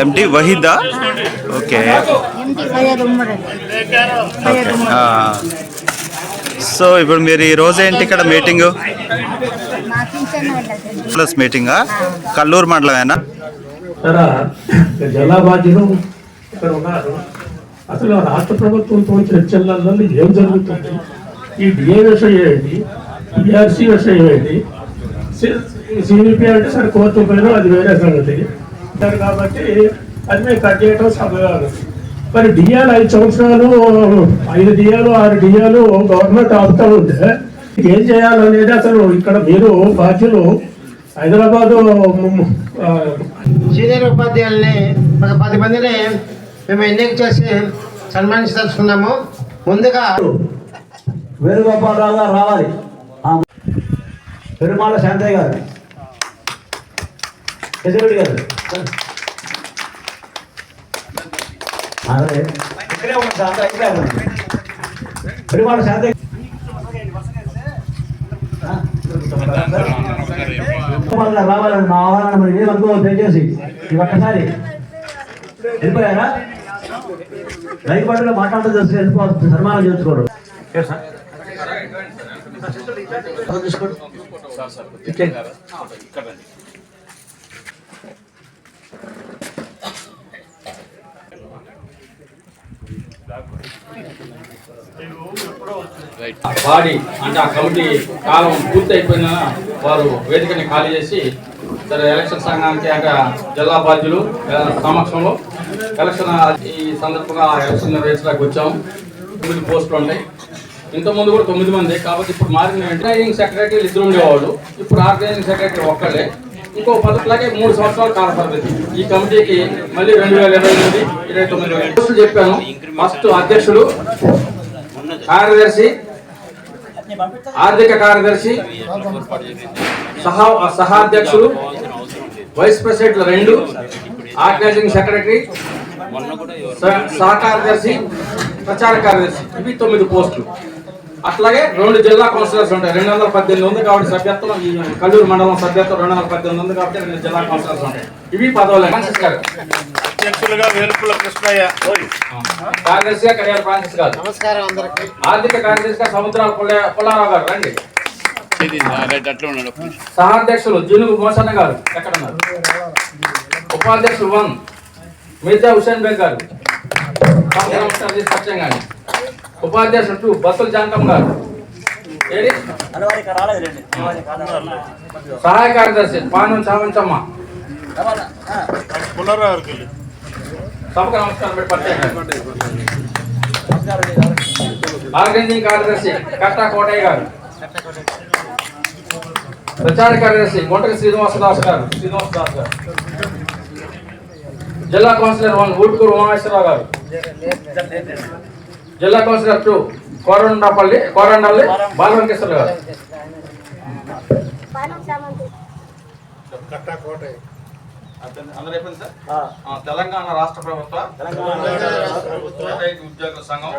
ఎండి Waheeda okay. So ఇప్పుడు మీరు ఈ రోజు ఏంటి ఇక్కడ మీటింగ్ ప్లస్ మీటింగా కల్లూరు మండలమేనా ఇక్కడ ఉన్నారు అసలు రాష్ట్ర ప్రభుత్వంతో చర్చలలో ఏం జరుగుతుంది ఈ డిఏ విషయం ఏంటి పిఆర్సీ విషయం ఏంటి సివిపి అంటే సరే కోర్టు పోయినా అది వేరే సంగతి అంటారు కాబట్టి అది మేము కట్ చేయడం సమయాలు మరి డిఏలు ఐదు సంవత్సరాలు ఐదు డిఏలు ఆరు డిఏలు గవర్నమెంట్ ఆపుతా ఉంటే ఏం చేయాలనేది అసలు ఇక్కడ మీరు బాధ్యులు హైదరాబాదు సీనియర్ ఉపాధ్యాయుల్ని ఒక పది మందిని మేము ఎన్నిక చేసి సన్మానించదలుచుకున్నాము. ముందుగా వేణుగోపాలరావు గారు రావాలి. పెరుమాళ శాంతయ్య గారు. పెద్దరెడ్డి గారు ఇక్కడే ఉంది శాంతయ్య ఇక్కడే రావాలండి మా ఆహ్వానం మరి ఏమనుకో దయచేసి. ఈ ఒక్కసారి. వెళ్ళిపోయారా? రైతు పండుగ మాట్లాడుతూ తెలిసి వెళ్ళిపోవచ్చు సన్మానం చేసుకోవడం తీసుకోండి బాడీ అంటే ఆ కమిటీ కాలం పూర్తయిపోయిన వారు వేదికని ఖాళీ చేసి సరే ఎలక్షన్ సంఘానికి అంటే జిల్లా బాధ్యులు సమక్షంలో ఎలక్షన్ ఈ సందర్భంగా ఎలక్షన్ రేస్లోకి వచ్చాము తొమ్మిది పోస్టులు ఉంటాయి ఇంతకుముందు కూడా తొమ్మిది మంది కాబట్టి ఇప్పుడు మారిన ఆర్గనైజింగ్ సెక్రటరీలు ఇద్దరు ఉండేవాళ్ళు. ఇప్పుడు ఆర్గనైజింగ్ సెక్రటరీ ఒక్కడే ఇంకో పద్ధతిలాగే మూడు సంవత్సరాల కాల పరిమితి ఈ కమిటీకి మళ్ళీ రెండు వేల ఇరవై ఎనిమిది ఇరవై తొమ్మిది చెప్పాను. ఫస్ట్ అధ్యక్షుడు కార్యదర్శి ఆర్థిక కార్యదర్శి సహా సహాధ్యక్షులు వైస్ ప్రెసిడెంట్లు రెండు ఆర్గనైజింగ్ సెక్రటరీ సహకార్యదర్శి ప్రచార కార్యదర్శి. ఇవి తొమ్మిది పోస్టులు. అట్లాగే రెండు జిల్లా కౌన్సిలర్స్ ఉంటాయి. రెండు వందల పద్దెనిమిది ఉంది కాబట్టి సభ్యత్వం ఈ కల్లూరు మండలం సభ్యత్వం రెండు వందల పద్దెనిమిది ఉంది కాబట్టి రెండు జిల్లా కౌన్సిలర్స్ ఉంటాయి. ఇవి పదవులు. గారు. అధ్యక్షులుగా వేలుపుల కృష్ణయ్య. కార్యదర్శిగా కడియాల ఫ్రాన్సిస్ గారు. నమస్కారం అందరికి. ఆర్థిక కార్యదర్శిగా సముద్రాల పుల్ల- పుల్లారావు గారు. రండి. సహాధ్యక్షులు జినుగు మోసన్న గారు. ఎక్కడ ఉన్నారు ఉపాధ్యక్షులు వన్. మిర్జా హుసేన్ బేగ్ గారు. ఒకసారి తీసి పరిచయం కానీ ఉపాధ్యక్షులు టూ బస్సుల జాంకమ్ గారు. ఏడి సహాయ కార్యదర్శి పానం చామంచమ్మ. పునరావృతి సభకు నమస్కారం పెట్టి పరిచయం గారు. ఆర్గనైజింగ్ కార్యదర్శి కట్టా కోటయ్య గారు. ప్రచార కార్యదర్శి గుంటక శ్రీనివాసదాస్ గారు శ్రీనివాసదాస్ గారు. జిల్లా కౌన్సిలర్ వన్ ఊటుకూరు ఉమామేశ్వరరావు గారు. జిల్లా కౌన్సిలర్ టూ కోరండపల్లి కోరండల్లి బాలవెంకటేశ్వర గారు. తెలంగాణ రాష్ట్ర ప్రభుత్వ రైతు ఉద్యోగుల సంఘం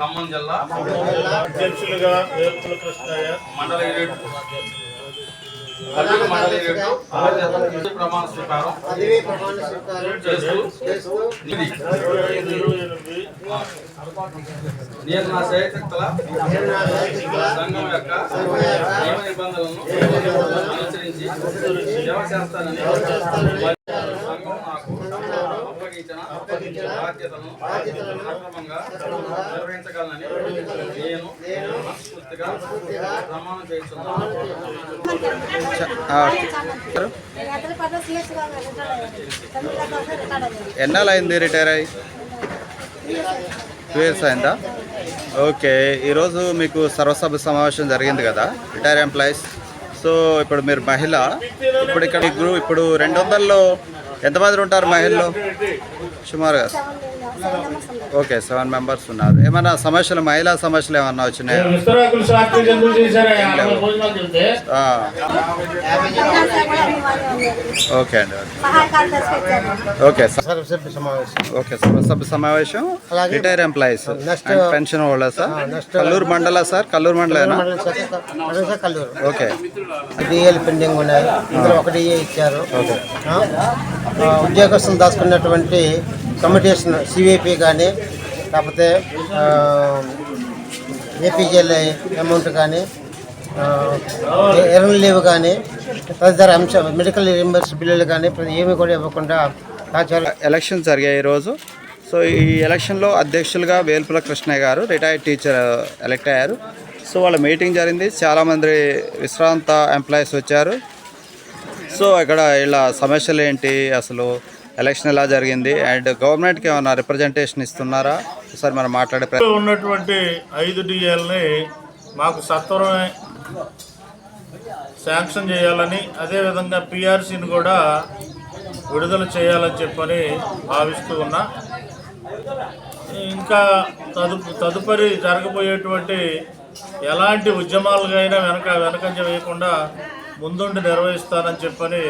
ఖమ్మం జిల్లా అధ్యక్షులుగా మండల యూనిట్ ప్రమాణ స్వీకారం చేస్తూ నేను నా శాయశక్తుల సంఘం యొక్క నియమ నిబంధనలను అనుసరించి సేవ చేస్తానని సంఘం నాకు అప్పగించిన బాధ్యతలను నిర్వహించగలనని నేను మనస్ఫూర్తిగా ప్రమాణం చేస్తున్నాను ఎన్నాళ్ళు అయింది రిటైర్ అయ్యి? టూ ఇయర్స్ అయిందా? ఓకే ఈరోజు మీకు సర్వసభ సమావేశం జరిగింది కదా రిటైర్ ఎంప్లాయీస్. సో ఇప్పుడు మీరు మహిళ ఇప్పుడు ఇక్కడ గ్రూప్ ఇప్పుడు రెండు వందల్లో ఎంతమంది ఉంటారు మహిళలు? సుమారుగా. ఓకే సెవెన్ మెంబర్స్ ఉన్నారు. ఏమైనా సమస్యలు మహిళా సమస్యలు ఏమన్నా వచ్చినాయా? ఓకే అండి ఓకే. ఓకే సర్వసభ్య సమావేశం. Retire employees pension holder sir next Kalluru mandal sir Kalluru మండలేనా? Okay. డిఏలు పెండింగ్ ఉన్నాయి. ఇందులో ఒక డిఏ ఇచ్చారు? ఉద్యోగస్తులు దాచుకున్నటువంటి కమిటేషన్ సివిపి కానీ కాకపోతే ఏపీజీఎల్ అమౌంట్ కానీ ఎర్న్ లీవ్ కానీ తదితర అంశం మెడికల్ రింబర్స్ బిల్లులు కానీ ఏమి కూడా ఇవ్వకుండా దాచారు ఎలక్షన్ జరిగాయి ఈరోజు సో ఈ ఎలక్షన్లో అధ్యక్షులుగా Velpula Krishnaiah garu retired teacher elect అయ్యారు. సో వాళ్ళ మీటింగ్ జరిగింది. చాలామంది విశ్రాంత ఎంప్లాయీస్ వచ్చారు. సో ఇక్కడ ఇలా సమస్యలు ఏంటి? అసలు ఎలక్షన్ ఎలా జరిగింది? అండ్ గవర్నమెంట్కి ఏమైనా రిప్రజెంటేషన్ ఇస్తున్నారా? ఒకసారి మనం మాట్లాడే ప్రజలు ఉన్నటువంటి ఐదు డిఎల్ని మాకు సత్వరమే శాంక్షన్ చేయాలని అదేవిధంగా పిఆర్సీని కూడా విడుదల చేయాలని చెప్పని భావిస్తూ ఉన్నా. ఇంకా తదుపు తదుపరి జరగబోయేటువంటి ఎలాంటి ఉద్యమాలకైనా వెనక వెనకంజ వేయకుండా ముందుండి నిర్వహిస్తానని చెప్పని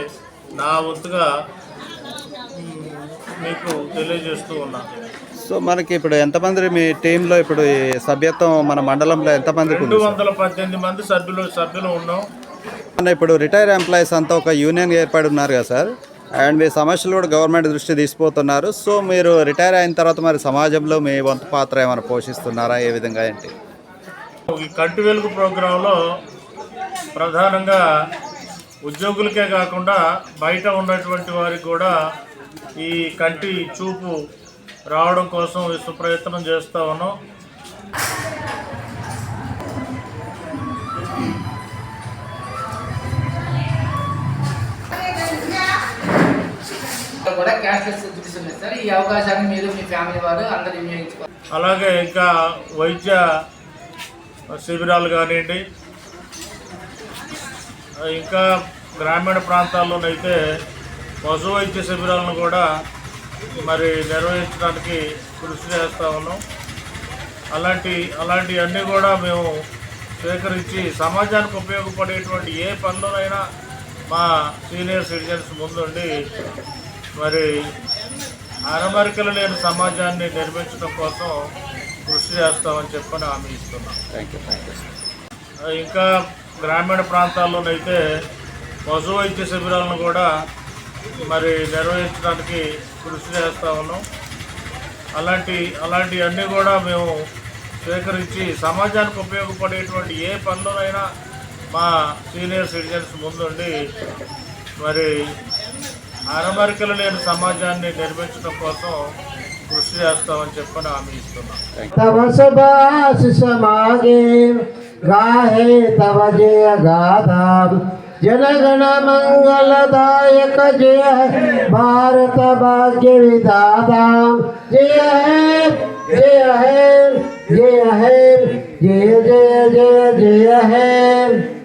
నా వంతుగా మీకు తెలియజేస్తూ ఉన్నా. సో మనకి ఇప్పుడు ఎంతమంది మీ టీంలో ఇప్పుడు ఈ సభ్యత్వం మన మండలంలో ఎంతమందికి రెండు వందల పద్దెనిమిది మంది సభ్యులు సభ్యులు ఉన్నాం. మన ఇప్పుడు రిటైర్ ఎంప్లాయీస్ అంతా ఒక యూనియన్ ఏర్పడి ఉన్నారు కదా సార్? అండ్ మీ సమస్యలు కూడా గవర్నమెంట్ దృష్టి తీసుకుపోతున్నారు సో మీరు రిటైర్ అయిన తర్వాత మరి సమాజంలో మీ వంతు పాత్ర ఏమైనా పోషిస్తున్నారా? ఏ విధంగా ఏంటి? ఈ కంటి వెలుగు ప్రోగ్రాంలో ప్రధానంగా ఉద్యోగులకే కాకుండా బయట ఉన్నటువంటి వారికి కూడా ఈ కంటి చూపు రావడం కోసం విశ్వ ప్రయత్నం చేస్తూ ఉన్నాం. కూడా క్యాష్లెస్ ఫెసిలిటీస్ ఉన్నాయి సార్. ఈ అవకాశాన్ని మీరు మీ ఫ్యామిలీ వారు అందరూ వినియోగించుకోవాలి. అలాగే ఇంకా వైద్య శిబిరాలు కానివ్వండి ఇంకా గ్రామీణ ప్రాంతాల్లోనైతే పశు వైద్య శిబిరాలను కూడా మరి నిర్వహించడానికి కృషి చేస్తూ ఉన్నాం. అలాంటి అలాంటివన్నీ కూడా మేము స్వీకరించి సమాజానికి ఉపయోగపడేటువంటి ఏ పనులనైనా మా సీనియర్ సిటిజన్స్ ముందుండి మరి అరమరికలు లేని సమాజాన్ని నిర్మించడం కోసం కృషి చేస్తామని చెప్పని హామీ ఇస్తున్నాం. ఇంకా గ్రామీణ ప్రాంతాల్లోనైతే పశు వైద్య శిబిరాలను కూడా మరి నిర్వహించడానికి కృషి చేస్తూ ఉన్నాం. అలాంటి అలాంటివన్నీ కూడా మేము స్వీకరించి సమాజానికి ఉపయోగపడేటువంటి ఏ పనులనైనా మా సీనియర్ సిటిజన్స్ ముందుండి మరి అరమరికలు లేని సమాజాన్ని నిర్మించడం కోసం కృషి చేస్తామని చెప్పని హామీ ఇస్తున్నాం. गाहे तव जय गाथा जनगण मंगलदायक जय भारत भाग्य विधाता जय है जय है जय है जय जय जय जय है